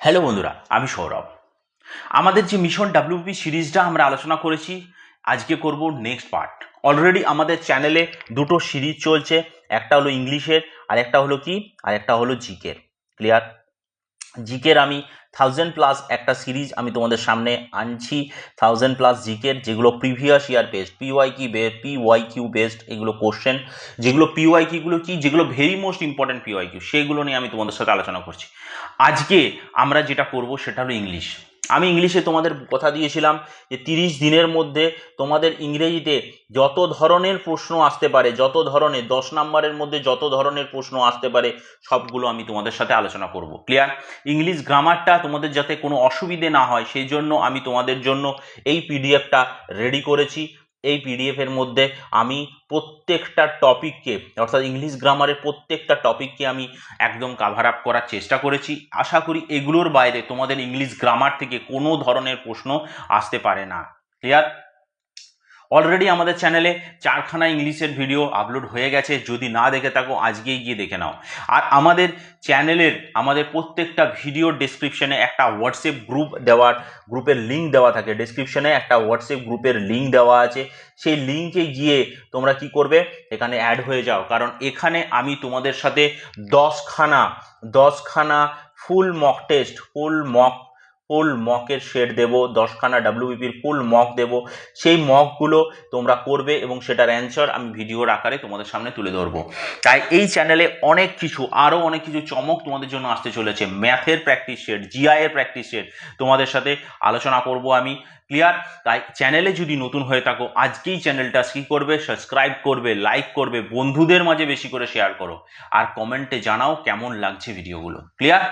Hello বন্ধুরা, আমি সৌরভ। আমাদের যে মিশন ডাব্লিউপি সিরিজটা আমরা আলোচনা করেছি, আজকে করব নেক্সট পার্ট অলরেডি আমাদের চ্যানেলে দুটো সিরিজ চলছে, একটা হলো ইংলিশের আর একটা হলো কি? আর একটা হলো জিকের ক্লিয়ার জিকের আমি থাউজেন্ড প্লাস একটা সিরিজ আমি তোমাদের সামনে আনছি। থাউজেন্ড প্লাস জিকের যেগুলো previous year based PY Q বে পিওয়াই কিউ বেসড এগুলো কোশ্চেন যেগুলো পিওয়াই কিগুলো কি, যেগুলো very most important PY Q সেগুলো নিয়ে আমি তোমাদের সাথে আলোচনা করছি। আজকে আমরা যেটা করব সেটা হলো ইংলিশ আমি ইংলিশে তোমাদের কথা দিয়েছিলাম যে তিরিশ দিনের মধ্যে তোমাদের ইংরেজিতে যত ধরনের প্রশ্ন আসতে পারে, যত ধরনের, দশ নাম্বারের মধ্যে যত ধরনের প্রশ্ন আসতে পারে, সবগুলো আমি তোমাদের সাথে আলোচনা করব। ক্লিয়ার ইংলিশ গ্রামারটা তোমাদের যাতে কোনো অসুবিধে না হয়, সেই জন্য আমি তোমাদের জন্য এই পিডিএফটা রেডি করেছি। এই পিডিএফের মধ্যে আমি প্রত্যেকটা টপিককে অর্থাৎ ইংলিশ গ্রামারের প্রত্যেকটা টপিককে আমি একদম কাভার আপ করার চেষ্টা করেছি। আশা করি এগুলোর বাইরে তোমাদের ইংলিশ গ্রামার থেকে কোনো ধরনের প্রশ্ন আসতে পারে না। ক্লিয়ার অলরেডি আমাদের চ্যানেলে চারখানা ইংলিশের ভিডিও আপলোড হয়ে গেছে। যদি না দেখে থাকো, আজকেই গিয়ে দেখে নাও। আর আমাদের চ্যানেলের আমাদের প্রত্যেকটা ভিডিওর ডেসক্রিপশনে একটা হোয়াটসঅ্যাপ গ্রুপ দেওয়ার গ্রুপের লিঙ্ক দেওয়া থাকে। ডেসক্রিপশনে একটা হোয়াটসঅ্যাপ গ্রুপের লিঙ্ক দেওয়া আছে। সেই লিঙ্কে গিয়ে তোমরা কি করবে? এখানে অ্যাড হয়ে যাও। কারণ এখানে আমি তোমাদের সাথে দশখানা দশখানা full mock test full mock full মকের shade দেব, দশখানা ডাব্লিউবিপির ফুল মক দেব। সেই মকগুলো তোমরা করবে এবং সেটার অ্যান্সার আমি ভিডিওর আকারে তোমাদের সামনে তুলে ধরবো। তাই এই চ্যানেলে অনেক কিছু আরও অনেক কিছু চমক তোমাদের জন্য আসতে চলেছে। ম্যাথের প্র্যাকটিস শেড জিআই এর প্র্যাকটিস শেড তোমাদের সাথে আলোচনা করব আমি। ক্লিয়ার তাই চ্যানেলে যদি নতুন হয়ে থাকো, আজকেই চ্যানেলটা কি করবে? সাবস্ক্রাইব করবে লাইক করবে, বন্ধুদের মাঝে বেশি করে শেয়ার করো। আর কমেন্টে জানাও কেমন লাগছে ভিডিওগুলো ক্লিয়ার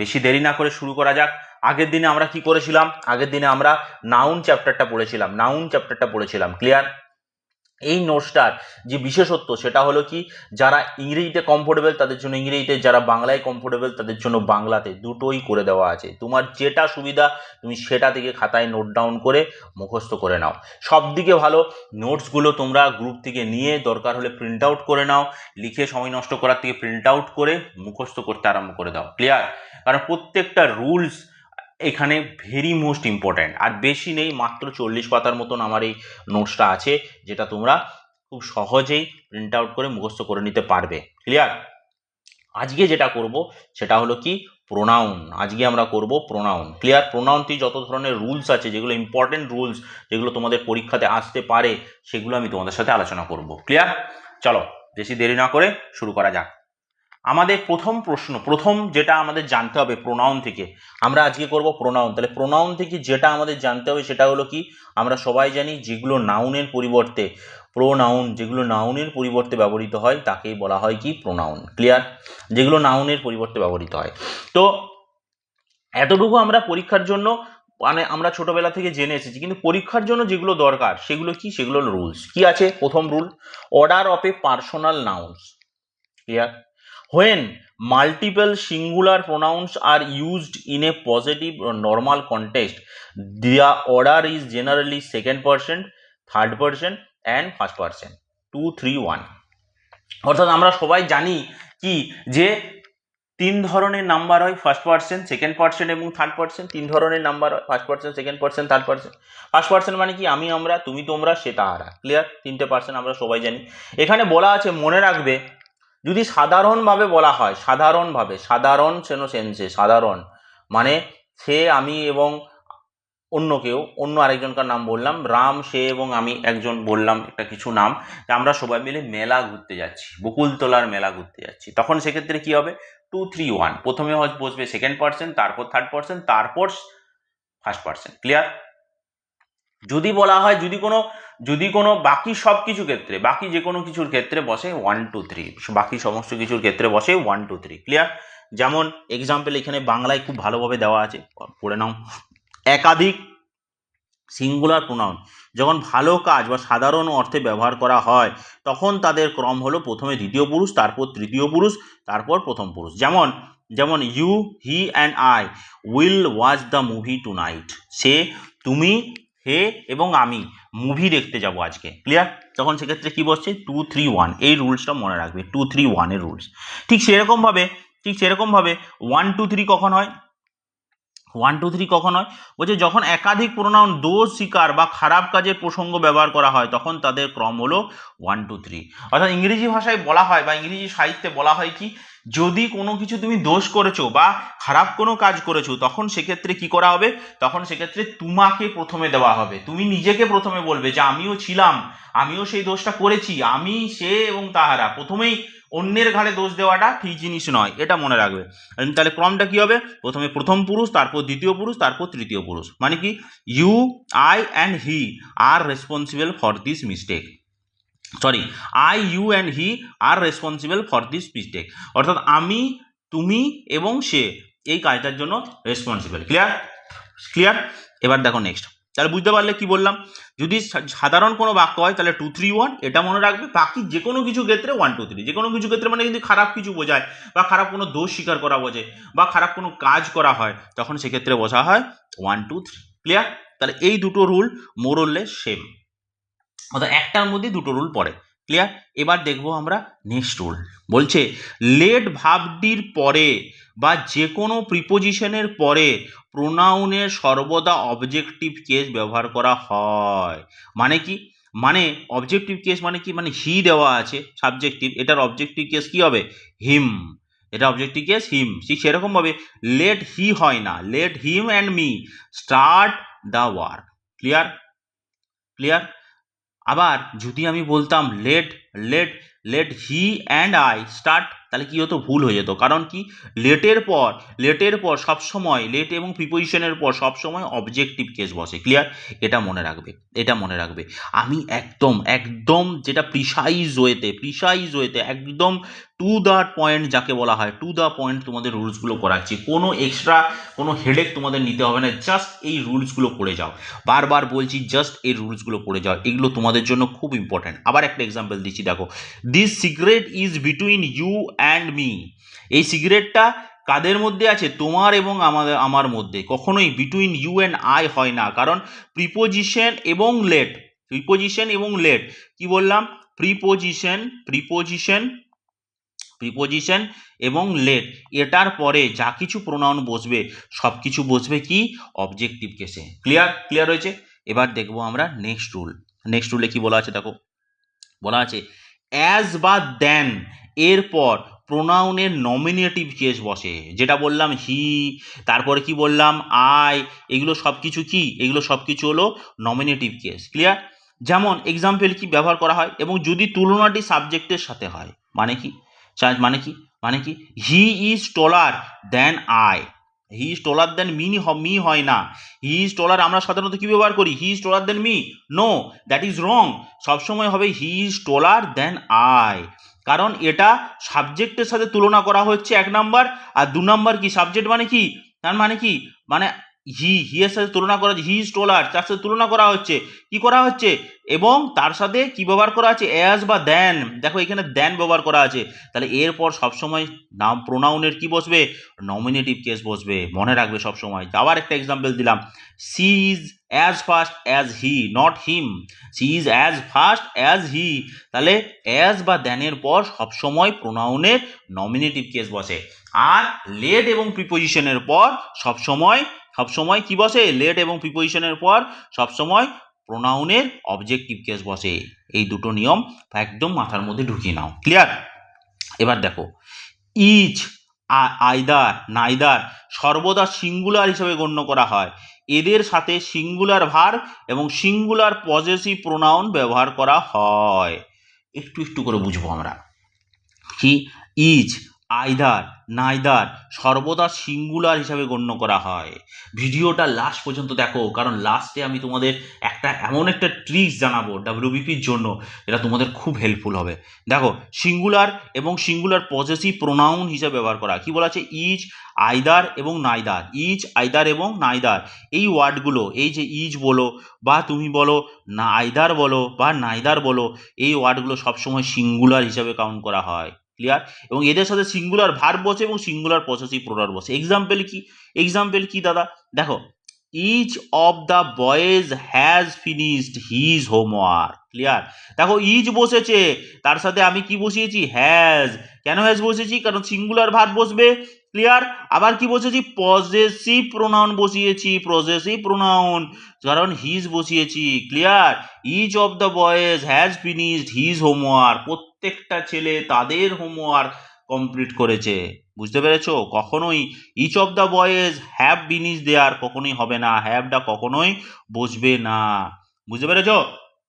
বেশি দেরি না করে শুরু করা যাক। আগের দিনে আমরা কি করেছিলাম? আগের দিনে আমরা নাউন চ্যাপ্টারটা পড়েছিলাম নাউন চ্যাপ্টারটা পড়েছিলাম ক্লিয়ার এই নোটসটার যে বিশেষত্ব সেটা হলো কি? যারা ইংরেজিতে কমফোর্টেবল তাদের জন্য ইংরেজিতে, যারা বাংলায় কমফোর্টেবল তাদের জন্য বাংলাতে দুটোই করে দেওয়া আছে। তোমার যেটা সুবিধা, তুমি সেটা থেকে খাতায় নোট ডাউন করে মুখস্থ করে নাও। সব দিকে ভালো নোটসগুলো তোমরা গ্রুপ থেকে নিয়ে দরকার হলে প্রিন্ট আউট করে নাও, লিখে সময় নষ্ট করার থেকে প্রিন্ট আউট করে মুখস্থ করতে আরম্ভ করে দাও ক্লিয়ার কারণ প্রত্যেকটা রুলস এখানে ভেরি মোস্ট ইম্পর্ট্যান্ট আর বেশি নেই, মাত্র চল্লিশ পাতার মতন আমার এই নোটসটা আছে, যেটা তোমরা খুব সহজেই প্রিন্ট আউট করে মুখস্থ করে নিতে পারবে। ক্লিয়ার আজকে যেটা করব, সেটা হলো কি? প্রোনাউন আজকে আমরা করব প্রোনাউন ক্লিয়ার প্রোনাউনটি যত ধরনের রুলস আছে, যেগুলো ইম্পর্টেন্ট রুলস যেগুলো তোমাদের পরীক্ষাতে আসতে পারে, সেগুলো আমি তোমাদের সাথে আলোচনা করব। ক্লিয়ার চলো, বেশি দেরি না করে শুরু করা যাক। আমাদের প্রথম প্রশ্ন, প্রথম যেটা আমাদের জানতে হবে প্রোনাউন থেকে, আমরা আজকে করব প্রোনাউন তাহলে প্রোনাউন থেকে যেটা আমাদের জানতে হবে সেটা হলো কি, আমরা সবাই জানি যেগুলো নাউনের পরিবর্তে প্রোনাউন যেগুলো নাউনের পরিবর্তে ব্যবহৃত হয়, তাকেই বলা হয় কি প্রোনাউন ক্লিয়ার যেগুলো নাউনের পরিবর্তে ব্যবহৃত হয়। তো এতটুকু আমরা পরীক্ষার জন্য মানে আমরা ছোটবেলা থেকে জেনে এসেছি, কিন্তু পরীক্ষার জন্য যেগুলো দরকার, সেগুলো কি? সেগুলো রুলস কি আছে? প্রথম rule order of a personal nouns clear multiple singular pronouns are used in a positive or normal context the order is generally second person third person and first person two, three, one. অর্থাৎ আমরা সবাই জানি কি? যে তিন ধরনের number হয় first person second person এবং থার্ড পার্সন তিন ধরনের নাম্বার হয় first person second person third person first person মানে কি? আমি, আমরা, তুমি, তোমরা, সে, তাহারা। ক্লিয়ার তিনটে পার্সন আমরা সবাই জানি। এখানে বলা আছে, মনে রাখবে যদি সাধারণভাবে বলা হয়, সাধারণভাবে, সাধারণ সেন সেন্সে, সাধারণ মানে সে, আমি এবং অন্য কেউ, অন্য আরেকজনকার নাম বললাম, রাম, সে এবং আমি একজন বললাম একটা কিছু নাম, যে আমরা সবাই মিলে মেলা ঘুরতে যাচ্ছি, বকুলতলার মেলা ঘুরতে যাচ্ছি। তখন সেক্ষেত্রে কি হবে? টু থ্রি ওয়ান প্রথমে বসবে সেকেন্ড পার্সন তারপর থার্ড পার্সন তারপর ফার্স্ট পার্সন ক্লিয়ার যদি বলা হয়, যদি কোনো যদি কোনো বাকি সব কিছু ক্ষেত্রে, বাকি যে কোনো কিছুর ক্ষেত্রে বসে ওয়ান টু থ্রি বাকি সমস্ত কিছুর ক্ষেত্রে বসে ওয়ান টু থ্রি ক্লিয়ার যেমন এক্সাম্পল এখানে বাংলায় খুব ভালোভাবে দেওয়া আছে, পড়ে নাও। একাধিক সিঙ্গুলার প্রোনাউন যখন ভালো কাজ বা সাধারণ অর্থে ব্যবহার করা হয়, তখন তাদের ক্রম হলো প্রথমে দ্বিতীয় পুরুষ, তারপর তৃতীয় পুরুষ, তারপর প্রথম পুরুষ। যেমন যেমন you he and I will watch the movie tonight সে, তুমি হে এবং আমি মুভি দেখতে যাব আজকে। ক্লিয়ার তখন সেক্ষেত্রে কী বসছে? টু থ্রি ওয়ান এই রুলসটা মনে রাখবে। টু থ্রি ওয়ানের রুলস ঠিক সেরকমভাবে ঠিক সেরকমভাবে ওয়ান টু থ্রি কখন হয়? ওয়ান টু থ্রি কখন হয়? বলছে যখন একাধিক প্রোনাউন দোষ, স্বীকার বা খারাপ কাজের প্রসঙ্গ ব্যবহার করা হয়, তখন তাদের ক্রম হলো ওয়ান টু থ্রি অর্থাৎ ইংরেজি ভাষায় বলা হয় বা ইংরেজি সাহিত্যে বলা হয় কি? যদি কোনো কিছু তুমি দোষ করেছ বা খারাপ কোনো কাজ করেছ, তখন সেক্ষেত্রে কি করা হবে? তখন সেক্ষেত্রে তোমাকে প্রথমে দেওয়া হবে। তুমি নিজেকে প্রথমে বলবে যে, আমিও ছিলাম, আমিও সেই দোষটা করেছি, আমি, সে এবং তাহারা। প্রথমেই অন্যের ঘাড়ে দোষ দেওয়াটা ঠিক জিনিস নয়, এটা মনে রাখবে। তাহলে ক্রমটা কি হবে? প্রথমে প্রথম পুরুষ, তারপর দ্বিতীয় পুরুষ, তারপর তৃতীয় পুরুষ। মানে কি? You I and he are responsible for this mistake sorry I you and he are responsible for this mistake অর্থাৎ আমি, তুমি এবং সে এই কাজটার জন্য রেসপন্সিবল ক্লিয়ার ক্লিয়ার এবার দেখো নেক্সট তাহলে বুঝতে পারলে কি বললাম? যদি সাধারণ কোনো বাক্য হয়, তাহলে টু থ্রি ওয়ান এটা মনে রাখবে। বাকি যে কোনো কিছু ক্ষেত্রে ওয়ান টু থ্রি যে কোনো কিছু ক্ষেত্রে মানে যদি খারাপ কিছু বোঝায় বা খারাপ কোনো দোষ স্বীকার করা বোঝে বা খারাপ কোনো কাজ করা হয়, তখন সেক্ষেত্রে বসা হয় ওয়ান টু থ্রি ক্লিয়ার তাহলে এই দুটো রুল মোরললে সেম অর্থাৎ একটার মধ্যে দুটো রুল পড়ে। ক্লিয়ার এবার দেখব আমরা নেক্সট রুল বলছে লেট ভাবটির পরে বা যে কোনো প্রিপোজিশনের পরে প্রোনাউনের সর্বদা অবজেক্টিভ কেস ব্যবহার করা হয়। মানে কি? মানে অবজেক্টিভ কেস মানে কি? মানে হি দেওয়া আছে সাবজেক্টিভ এটার অবজেক্টিভ কেস কি হবে? হিম এটা অবজেক্টিভ কেস হিম ঠিক সেরকমভাবে লেট হি হয় না। Let him and me start the work clear clear আবার যদি আমি বলতাম let let let he and I start তাহলে কি হতো? ভুল হয়ে যেত। কারণ কি? লেটের পর লেটের পর সবসময় লেট এবং প্রিপোজিশনের পর সব সময় অবজেক্টিভ কেস বসে। ক্লিয়ার এটা মনে রাখবে। এটা মনে রাখবে। আমি একদম একদম যেটা প্রিসাইজ ওয়েতে প্রিসাইজ ওয়েতে একদম টু দ্য পয়েন্ট যাকে বলা হয় টু দ্য পয়েন্ট তোমাদের রুলসগুলো করাচ্ছি। কোনো এক্সট্রা কোনো হেডেক তোমাদের নিতে হবে না। জাস্ট এই রুলসগুলো পড়ে যাও। বারবার বলছি জাস্ট এই রুলসগুলো পড়ে যাও। এগুলো তোমাদের জন্য খুব ইম্পর্ট্যান্ট আবার একটা এক্সাম্পল দিচ্ছি, দেখো। This secret is between you and me এই সিগারেটটা কাদের মধ্যে আছে? তোমার এবং আমাদের, আমার মধ্যে। কখনোই বিটুইন ইউ অ্যান্ড আই হয় না। কারণ প্রিপোজিশন এবং লেট প্রিপোজিশন এবং লেট কি বললাম? প্রিপোজিশন প্রিপোজিশন প্রিপোজিশন এবং লেট এটার পরে যা কিছু প্রোনাউন বসবে, সব কিছু বসবে কি? অবজেক্টিভ কেসে ক্লিয়ার ক্লিয়ার হয়েছে? এবার দেখব আমরা নেক্সট রুল নেক্সট রুলে কি বলা আছে? দেখো। বলা আছে অ্যাজ বা দেন এরপর প্রোনাউনের নমিনেটিভ কেস বসে। যেটা বললাম হি তারপরে কি বললাম আই এগুলো সব কিছু কি? এগুলো সব কিছু হলো নমিনেটিভ কেস ক্লিয়ার যেমন এক্সাম্পল কি ব্যবহার করা হয়? এবং যদি তুলনাটি সাবজেক্টের সাথে হয় মানে কি? মানে কি? মানে কি? He is taller than I he is taller than me me হয় না। হি ইজ টলার আমরা সাধারণত কি ব্যবহার করি? He is taller than me no that is wrong সবসময় হবে he is taller than I কারণ এটা সাবজেক্টের সাথে তুলনা করা হচ্ছে এক নাম্বার আর দু নাম্বার কি সাবজেক্ট মানে কি? তার মানে কি? মানে হি হি এর সাথে তুলনা করা হচ্ছে হি ইজ টলার তার সাথে তুলনা করা হচ্ছে। কি করা হচ্ছে? এবং তার সাথে কি ব্যবহার করা আছে? অ্যাজ বা দেন দেখো এখানে দেন ব্যবহার করা আছে। তাহলে এরপর সবসময় নাম প্রোনাউনের কি বসবে? নমিনেটিভ কেস বসবে। মনে রাখবে সবসময়। আবার একটা এক্সাম্পল দিলাম। She is as fast as he not him she is as fast as he তাহলে অ্যাজ বা দেনের পর সবসময় প্রোনাউনের নমিনেটিভ কেস বসে। আর লেট এবং প্রিপোজিশনের পর সবসময় সবসময় কি বসে? লেট এবং প্রিপোজিশনের পর সবসময় প্রোনাউনের অবজেক্টিভ কেস বসে। এই দুটো নিয়ম একদম মাথার মধ্যে ঢুকিয়ে নাও। ক্লিয়ার এবার দেখো। ইচ আইদার নাইদার সর্বদা সিঙ্গুলার হিসেবে গণ্য করা হয়। এদের সাথে সিঙ্গুলার ভার এবং সিঙ্গুলার পজেসিভ প্রোনাউন ব্যবহার করা হয়। একটু একটু করে বুঝব আমরা। কি ইজ আইদার, নাইদার সর্বদা সিঙ্গুলার হিসাবে গণ্য করা হয়। ভিডিওটা লাস্ট পর্যন্ত দেখো, কারণ লাস্টে আমি তোমাদের একটা এমন একটা ট্রিক্স জানাব ডাব্লিউবিপির জন্য এটা তোমাদের খুব হেল্পফুল হবে। দেখো সিঙ্গুলার এবং সিঙ্গুলার পজেসিভ প্রোনাউন হিসাবে ব্যবহার করা। কি বলা আছে? ইজ আইদার এবং নাইদার। ইজ আইদার এবং নাইদার। এই ওয়ার্ডগুলো, এই যে ইজ বলো, বা তুমি বলো না আইদার বলো, বা নাইদার বলো, এই ওয়ার্ডগুলো সবসময় সিঙ্গুলার হিসাবে কাউন্ট করা হয়। ক্লিয়ার এবং এদের সাথে সিঙ্গুলার ভার বসে এবং সিঙ্গুলার পসেসিভ প্রোনার বসে। এক্সাম্পল কি? এক্সাম্পল কি, দাদা? দেখো each of the boys has finished his homework clear দেখো ইজ বসেছে, তার সাথে আমি কি বসিয়েছি? হ্যাজ কেন হ্যাজ বসেছি কারণ সিঙ্গুলার ভার বসবে। ক্লিয়ার আবার কি বসেছি? পজেসিভ প্রোনাউন বসিয়েছি পজেসিভ প্রোনাউন কারণ হিজ বসিয়েছি। Clear each of the boys has finished his homework প্রত্যেকটা ছেলে তাদের হোমওয়ার্ক কমপ্লিট করেছে। বুঝতে পেরেছ? কখনোই each of the boys have finished their কখনোই হবে না হ্যাভটা কখনোই বসবে না। বুঝতে পেরেছ?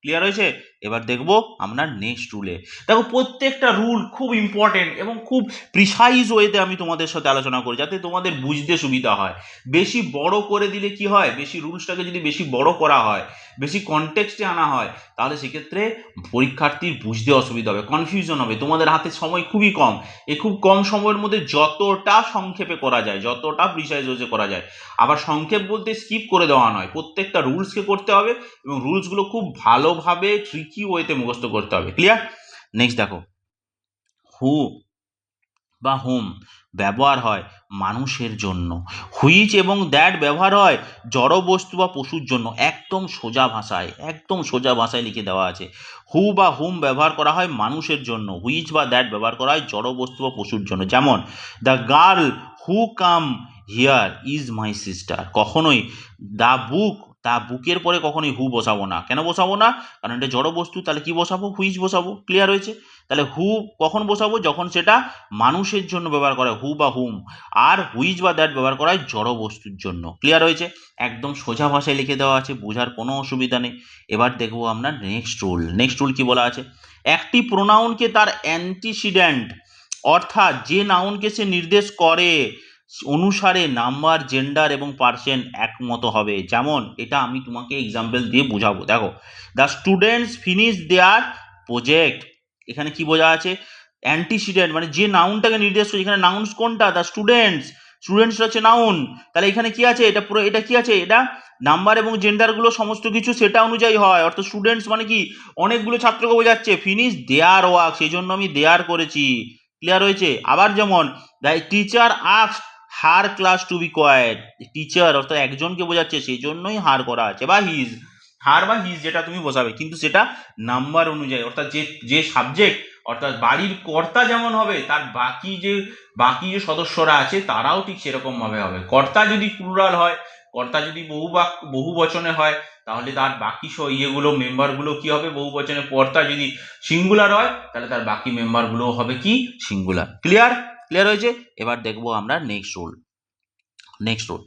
ক্লিয়ার হয়েছে? এবার দেখব আমরা নেক্সট রুলে দেখো, প্রত্যেকটা রুল খুব ইম্পর্টেন্ট এবং খুব প্রিসাইজ ওয়েতে আমি তোমাদের সাথে আলোচনা করি, যাতে তোমাদের বুঝতে সুবিধা হয়। বেশি বড় করে দিলে কি হয়? বেশি রুলসটাকে যদি বেশি বড় করা হয়, বেশি কনটেক্সটে আনা হয়, তাহলে সেক্ষেত্রে পরীক্ষার্থীর বুঝতে অসুবিধা হবে কনফিউশন হবে। তোমাদের হাতে সময় খুবই কম। এই খুব কম সময়ের মধ্যে যতটা সংক্ষেপে করা যায়, যতটা প্রিসাইজ ওয়েতে করা যায়। আবার সংক্ষেপ বলতে স্কিপ করে দেওয়া নয়, প্রত্যেকটা রুলসকে করতে হবে এবং রুলসগুলো খুব ভালোভাবে ট্রিকি ওয়েতে মুখস্থ করতে হবে? ক্লিয়ার নেক্সট দেখো। হু বা হোম ব্যবহার হয় মানুষের জন্য। হুইচ এবং দ্যাট ব্যবহার হয় জড় বস্তু বা পশুর জন্য। একদম সোজা ভাষায়, একদম সোজা ভাষায় লিখে দেওয়া আছে। হু বা হুম ব্যবহার করা হয় মানুষের জন্য। হুইচ বা দ্যাট ব্যবহার করা হয় জড় বস্তু বা পশুর জন্য। যেমন the girl who come here is my sister কখনোই দ্য বুক তা বুকের পরে কখনোই হু বসাবো না। কেন বসাবো না? কারণ এটা জড় বস্তু, তাহলে কি বসাবো? হুইচ বসাবো? ক্লিয়ার হয়েছে? তাহলে হু কখন বসাবো? যখন সেটা মানুষের জন্য ব্যবহার করা হু বা হুম। আর হুইচ বা দ্যাট ব্যবহার করা হয় জড় বস্তুর জন্য। ক্লিয়ার হয়েছে? একদম সোজা ভাষায় লিখে দেওয়া আছে, বোঝার কোনো অসুবিধা নেই। এবার দেখব আমরা নেক্সট রুল নেক্সট রুল কি বলা আছে? একটি প্রোনাউনকে তার অ্যান্টিসিডেন্ট অর্থাৎ যে নাউনকে সে নির্দেশ করে অনুসারে নাম্বার জেন্ডার এবং পার্সেন্ট একমত হবে। যেমন, এটা আমি তোমাকে এক্সাম্পল দিয়ে বোঝাবো। দেখো the students finish their project এখানে কি বোঝা আছে? অ্যান্টিসিডেন্ট মানে যে নাউনটাকে নির্দেশ করে, এখানে নাউন্স কোনটা? দ্য স্টুডেন্টস স্টুডেন্টস হচ্ছে নাউন তাহলে এখানে কি আছে? এটা পুরো, এটা কি আছে? এটা নাম্বার এবং জেন্ডারগুলো সমস্ত কিছু সেটা অনুযায়ী হয়। অর্থাৎ স্টুডেন্টস মানে কি? অনেকগুলো ছাত্রকে বোঝাচ্ছে ফিনিশ দেয়ার ওয়ার্ক সেই জন্য আমি দেয়ার করেছি। ক্লিয়ার হয়েছে? আবার যেমন the teacher asks her class to be quiet teacher অর্থাৎ একজনকে বোঝাচ্ছে সেই জন্যই হার করা আছে। বা হিজ, হার বা হিজ যেটা তুমি বসাবে, কিন্তু সেটা নাম্বার অনুযায়ী, অর্থাৎ যে যে সাবজেক্ট, অর্থাৎ বাড়ির কর্তা যেমন হবে, তার বাকি যে বাকি যে সদস্যরা আছে, তারাও ঠিক সেরকম ভাবে হবে। কর্তা যদি প্লুরাল হয়, কর্তা যদি বহু বাক, বহু বচনে হয়, তাহলে তার বাকি স, ইয়েগুলো মেম্বারগুলো কি হবে? বহু বচনে। কর্তা যদি সিঙ্গুলার হয়, তাহলে তার বাকি মেম্বারগুলো হবে কি? সিঙ্গুলার ক্লিয়ার ক্লিয়ার হয়েছে? এবার দেখব আমরা next rule next rule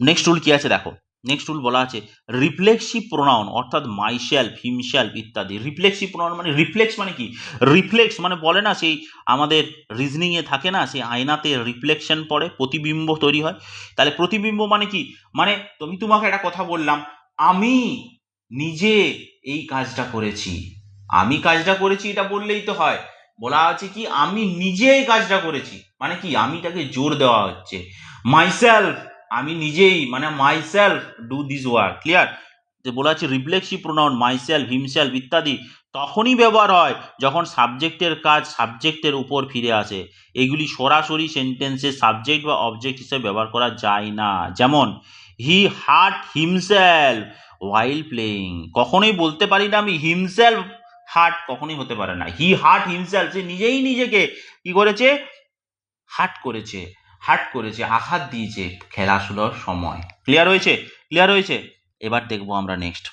next rule কি আছে দেখো? নেক্সট রুল বলা আছে রিফ্লেক্সিভ প্রোনাউন অর্থাৎ মাইসেলফ হিমসেলফ ইত্যাদি। রিফ্লেক্সিভ প্রোনাউন মানে রিফ্লেক্স মানে কি? রিফ্লেক্স মানে বলে না, সেই আমাদের রিজনিংয়ে থাকে না, সেই আয়নাতে রিফ্লেকশন পড়ে, প্রতিবিম্ব তৈরি হয়। তাহলে প্রতিবিম্ব মানে কি? মানে তুমি তোমাকে একটা কথা বললাম, আমি নিজে এই কাজটা করেছি। আমি কাজটা করেছি, এটা বললেই তো হয়। বলা আছে কি, আমি নিজে এই কাজটা করেছি। মানে কি, আমি তাকে জোর দেওয়া হচ্ছে। মাইসেলফ আমি নিজেই মানে myself do this work clear যে বলা আছে রিফ্লেক্সিভ প্রোনাউন মাইসেলফ হিমসেলফ ইত্যাদি তখনই ব্যবহার হয় যখন সাবজেক্টের কাজ সাবজেক্টের উপর ফিরে আসে। এগুলি সরাসরি সেন্টেন্সে সাবজেক্ট বা অবজেক্ট হিসেবে ব্যবহার করা যায় না। যেমন he hurt himself while playing কখনোই বলতে পারি না আমি হিমসেলফ হার্ট কখনোই হতে পারে না। হি হার্ট হিমসেলফ, সে নিজেই নিজেকে কি করেছে? হার্ট করেছে হার্ট করেছে, আঘাত দিয়েছে খেলাধুলোর সময়। ক্লিয়ার হয়েছে? ক্লিয়ার হয়েছে? এবার দেখব আমরা নেক্সট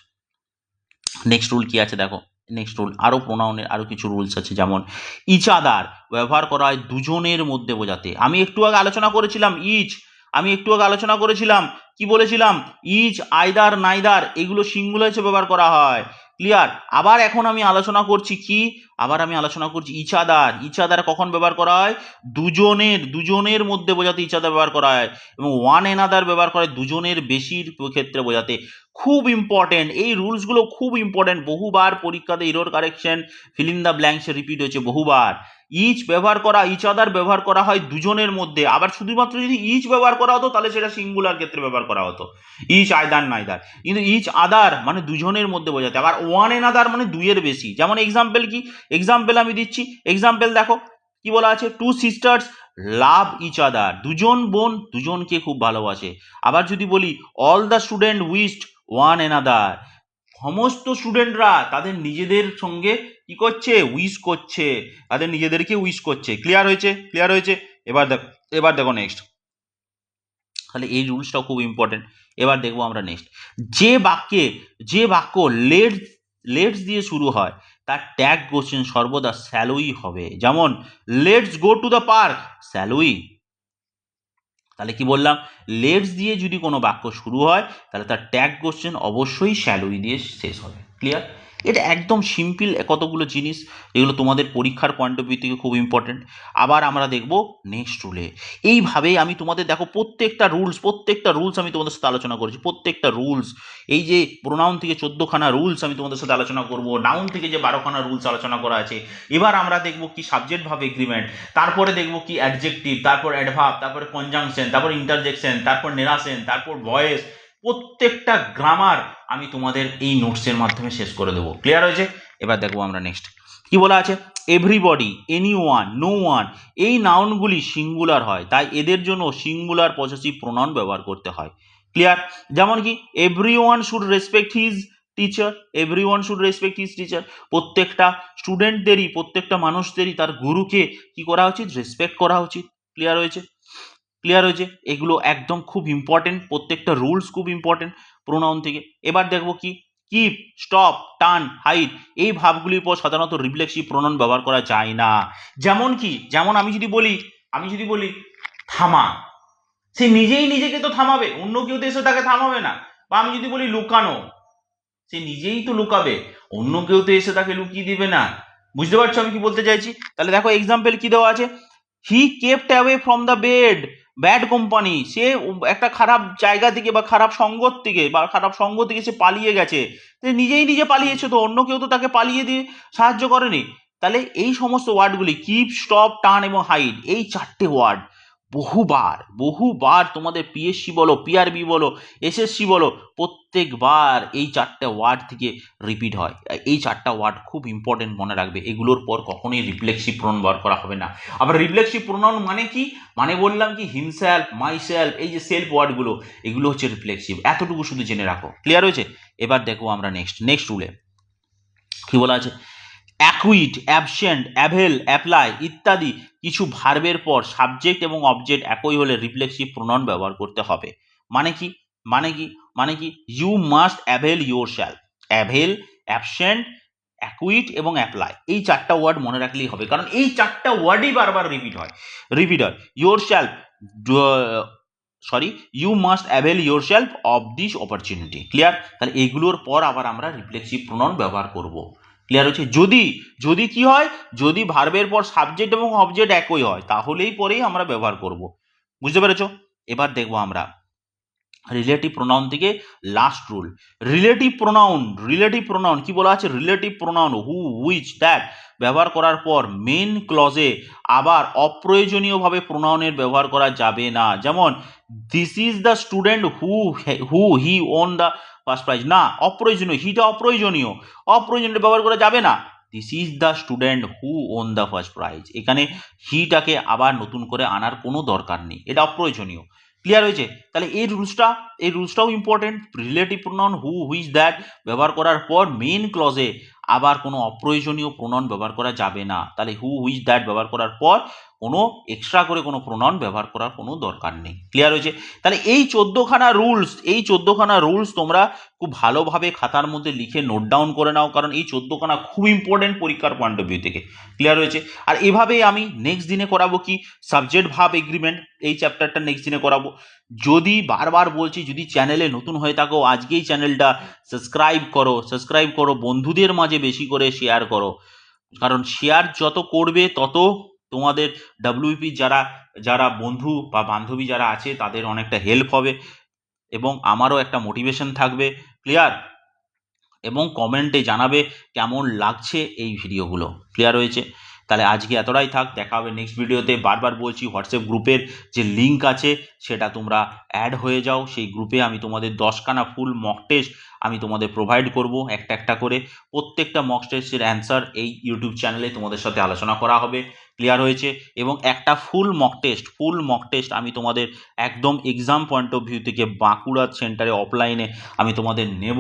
নেক্সট রুল কি আছে দেখো? নেক্সট রুল আরও প্রোনাউনের আরও কিছু রুলস আছে যেমন ইচ আদার ব্যবহার করা হয় দুজনের মধ্যে বোঝাতে। আমি একটু আগে আলোচনা করেছিলাম ইচ আমি একটু আগে আলোচনা করেছিলাম, কি বলেছিলাম? ইচ আইদার নাইদার এগুলো সিঙ্গুলার হিসেবে ব্যবহার করা হয়। ক্লিয়ার আবার এখন আমি আলোচনা করছি কি আবার আমি আলোচনা করছি ইচাদার ইচাদার কখন ব্যবহার করা হয়? দুজনের দুজনের মধ্যে বোঝাতে ইচাদার ব্যবহার করা হয় এবং ওয়ান এনাদার ব্যবহার করে দুজনের বেশির ক্ষেত্রে বোঝাতে। খুব ইম্পর্টেন্ট এই রুলসগুলো খুব ইম্পর্টেন্ট বহুবার পরীক্ষাতে ইরোর কারেকশন ফিল দ্য ব্ল্যাঙ্কসে রিপিট হয়েছে বহুবার। ইচ ব্যবহার করা ইচ আদার ব্যবহার করা হয় দুজনের মধ্যে। আবার শুধুমাত্র যদি ইচ ব্যবহার করা হতো, তাহলে সেটা সিঙ্গুলার ক্ষেত্রে ব্যবহার করা হতো। ইচ আয়দার নাইদার কিন্তু ইচ আদার মানে দুজনের মধ্যে বোঝাতে। আবার ওয়ান এন আদার মানে দুইয়ের বেশি। যেমন এক্সাম্পল কি? এক্সাম্পল আমি দিচ্ছি। এক্সাম্পল দেখো, কি বলা আছে? Two sisters love each other দুজন বোন দুজনকে খুব ভালোবাসে। আবার যদি বলি all the student wished one another সমস্ত স্টুডেন্টরা তাদের নিজেদের সঙ্গে কি করছে? উইশ করছে। তাদের নিজেদেরকে উইশ করছে। ক্লিয়ার হয়েছে? ক্লিয়ার হয়েছে? এবার দেখ, এবার দেখো নেক্সট তাহলে এই রুলসটাও খুব ইম্পর্টেন্ট এবার দেখব আমরা নেক্সট যে বাক্যে, যে বাক্য লেটস লেটস দিয়ে শুরু হয় তার ট্যাগ কোশ্চেন সর্বদা স্যালোই হবে। যেমন let's go to the park shall we. তাহলে কি বললাম? লেটস দিয়ে যদি কোনো বাক্য শুরু হয়, তাহলে তার ট্যাগ কোশ্চেন অবশ্যই স্যালোই দিয়ে শেষ হবে। ক্লিয়ার এটা একদম সিম্পল কতগুলো জিনিস, এগুলো তোমাদের পরীক্ষার পয়েন্ট অফ ভিউ থেকে খুব ইম্পর্টেন্ট আবার আমরা দেখব নেক্সট রুলে এইভাবেই আমি তোমাদের দেখো প্রত্যেকটা রুলস প্রত্যেকটা রুলস আমি তোমাদের সাথে আলোচনা করেছি, প্রত্যেকটা রুলস এই যে প্রোনাউন থেকে চোদ্দোখানা রুলস আমি তোমাদের সাথে আলোচনা করব নাউন থেকে যে বারোখানা রুলস আলোচনা করা আছে। এবার আমরা দেখব কি সাবজেক্ট ভাব এগ্রিমেন্ট তারপরে দেখব কি অ্যাডজেক্টিভ তারপর অ্যাডভাব তারপরে কনজাংশন তারপর ইন্টারজেকশন তারপর নেরাসেন তারপর ভয়েস প্রত্যেকটা গ্রামার আমি তোমাদের এই নোটসের মাধ্যমে শেষ করে দেবো। ক্লিয়ার হয়েছে? এবার দেখব আমরা নেক্সট কি বলা আছে? Everybody anyone no one এই নাউনগুলি সিঙ্গুলার হয়, তাই এদের জন্য সিঙ্গুলার পজিটিভ প্রোনাউন ব্যবহার করতে হয়। ক্লিয়ার যেমন কি everyone should respect his teacher everyone should respect his teacher প্রত্যেকটা স্টুডেন্টদেরই প্রত্যেকটা মানুষদেরই তার গুরুকে কি করা উচিত? রেসপেক্ট করা উচিত। ক্লিয়ার হয়েছে? ক্লিয়ার হয়েছে। এগুলো একদম খুব ইম্পর্টেন্ট প্রত্যেকটা রুলস খুব ইম্পর্টেন্ট প্রোনাউন থেকে। এবার দেখব কি কিপ স্টপ টান হাইট এই ভাবগুলির পর সাধারণত রিফ্লেক্সিভ প্রোনাউন ব্যবহার করা যায় না। যেমন কি, যেমন আমি যদি বলি, আমি যদি বলি, থামা। সে নিজেই নিজেকে তো থামাবে, অন্য কেউ তো এসে তাকে থামাবে না। বা আমি যদি বলি, লুকানো। সে নিজেই তো লুকাবে, অন্য কেউ তো এসে তাকে লুকিয়ে দিবে না। বুঝতে পারছ আমি কি বলতে চাইছি? তাহলে দেখো এক্সাম্পল কি দেওয়া আছে? He kept away from the bed bad company সে একটা খারাপ জায়গা থেকে বা খারাপ সঙ্গত থেকে বা খারাপ সঙ্গ থেকে সে পালিয়ে গেছে। নিজেই নিজে পালিয়েছে তো, অন্য কেউ তো তাকে পালিয়ে দিয়ে সাহায্য করেনি। তাহলে এই সমস্ত ওয়ার্ডগুলি কিপ স্টপ টার্ন এবং হাইড এই চারটে ওয়ার্ড বহুবার বহুবার তোমাদের পিএসসি বলো পিআরবি বলো এসএসসি বলো, প্রত্যেকবার এই চারটে ওয়ার্ড থেকে রিপিট হয়। এই চারটা ওয়ার্ড খুব ইম্পর্টেন্ট মনে রাখবে। এগুলোর পর কখনোই রিফ্লেক্সিভ প্রোনাউন বার করা হবে না। আবার রিফ্লেক্সিভ প্রোনাউন মানে কি? মানে বললাম কি হিমসেলফ মাই সেলফ এই যে সেলফ ওয়ার্ডগুলো এগুলো হচ্ছে রিফ্লেক্সিভ এতটুকু শুধু জেনে রাখো। ক্লিয়ার হয়েছে? এবার দেখো আমরা নেক্সট নেক্সট রুলে কি বলা আছে? অ্যাকুইট অ্যাবসেন্ট অ্যাভেল অ্যাপ্লাই ইত্যাদি কিছু ভার্বের পর সাবজেক্ট এবং অবজেক্ট একই হলে রিফ্লেক্সিভ প্রোনাউন ব্যবহার করতে হবে। মানে কি? মানে কি? মানে কি? You must avail yourself avail absent acquit এবং অ্যাপ্লাই এই চারটা ওয়ার্ড মনে রাখলেই হবে। কারণ এই চারটা ওয়ার্ডই বারবার রিপিট হয়। রিপিট হয়। Yourself sorry you must avail yourself of this opportunity clear তাহলে এগুলোর পর আবার আমরা রিফ্লেক্সিভ প্রোনাউন ব্যবহার করব। ক্লিয়ার হচ্ছে? যদি যদি কি হয়? যদি ভার্বের পর সাবজেক্ট এবং অবজেক্ট একই হয়, তাহলেই পরেই আমরা ব্যবহার করব। বুঝতে পেরেছ? এবার দেখব আমরা। রিলেটিভ প্রোনাউন থেকে last rule relative pronoun relative pronoun কি বলা আছে? Relative pronoun who which that ব্যবহার করার পর মেন ক্লজে আবার অপ্রয়োজনীয়ভাবে প্রোনাউনের ব্যবহার করা যাবে না। যেমন this is the student who who he won the first prize না, অপ্রয়োজনীয় হিটা অপ্রয়োজনীয়। অপ্রয়োজনীয় ব্যবহার করা যাবে না। This is the student who won the first prize এখানে হিটাকে আবার নতুন করে আনার কোনো দরকার নেই। এটা অপ্রয়োজনীয়। ক্লিয়ার হয়েছে? তাহলে এই রুলসটা এই রুলসটাও important relative pronoun who which that ব্যবহার করার পর মেন ক্লজে আবার কোনো অপ্রয়োজনীয় প্রোনাউন ব্যবহার করা যাবে না। তাহলে হু হুইজ দ্যাট ব্যবহার করার পর কোনো এক্সট্রা করে কোনো প্রোনাউন ব্যবহার করার কোনো দরকার নেই। ক্লিয়ার হয়েছে? তাহলে এই চোদ্দোখানা রুলস এই চোদ্দোখানা রুলস তোমরা খুব ভালোভাবে খাতার মধ্যে লিখে নোট ডাউন করে নাও, কারণ এই চোদ্দোখানা খুব ইম্পর্টেন্ট পরীক্ষার পয়েন্ট অফ ভিউ থেকে। ক্লিয়ার হয়েছে? আর এভাবেই আমি নেক্সট দিনে করাবো কি? সাবজেক্ট ভাব এগ্রিমেন্ট এই চ্যাপ্টারটা নেক্সট দিনে করাবো। যদি বারবার বলছি, যদি চ্যানেলে নতুন হয়ে থাকো, আজকেই চ্যানেলটা সাবস্ক্রাইব করো সাবস্ক্রাইব করো, বন্ধুদের মাঝে বেশি করে শেয়ার করো। কারণ শেয়ার যত করবে, তত তোমাদের ডাব্লিউপি যারা যারা বন্ধু বা বান্ধবী যারা আছে, তাদের অনেকটা হেল্প হবে এবং আমারও একটা মোটিভেশন থাকবে। ক্লিয়ার এবং কমেন্টে জানাবে কেমন লাগছে এই ভিডিওগুলো। ক্লিয়ার হয়েছে? তাহলে আজকে এতটাই থাক। দেখা হবে নেক্সট ভিডিওতে বারবার বলছি হোয়াটসঅ্যাপ গ্রুপের যে লিঙ্ক আছে, সেটা তোমরা অ্যাড হয়ে যাও। সেই গ্রুপে আমি তোমাদের দশখানা ফুল মক টেস্ট আমি তোমাদের প্রোভাইড করব একটা একটা করে। প্রত্যেকটা মক টেস্টের অ্যান্সার এই ইউটিউব চ্যানেলে তোমাদের সাথে আলোচনা করা হবে ক্লিয়ার হয়েছে। এবং একটা full mock test full mock test আমি তোমাদের একদম এক্সাম পয়েন্ট অফ ভিউ থেকে বাঁকুড়া সেন্টারে অফলাইনে আমি তোমাদের নেব।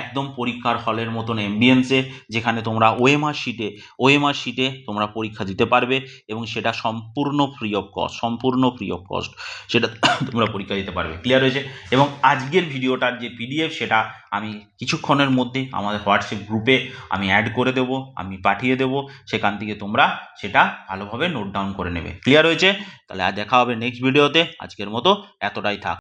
একদম পরীক্ষার হলের মতন এমবিএন্সে যেখানে তোমরা ওএমআর শিটে ওএমআর শিটে তোমরা পরীক্ষা দিতে পারবে এবং সেটা সম্পূর্ণ ফ্রি অফ কস্ট সম্পূর্ণ ফ্রি অফ কস্ট সেটা তোমরা পরীক্ষা দিতে পারবে। ক্লিয়ার হয়েছে? এবং আজকের ভিডিওটার যে পিডিএফ সেটা আমি কিছুক্ষণের মধ্যে আমাদের হোয়াটসঅ্যাপ গ্রুপে আমি অ্যাড করে দেব, আমি পাঠিয়ে দেব, সেখান থেকে তোমরা সেটা ভালোভাবে নোট ডাউন করে নেবে। ক্লিয়ার হয়েছে? তাহলে আর দেখা হবে নেক্সট ভিডিওতে। আজকের মতো এতটাই থাক।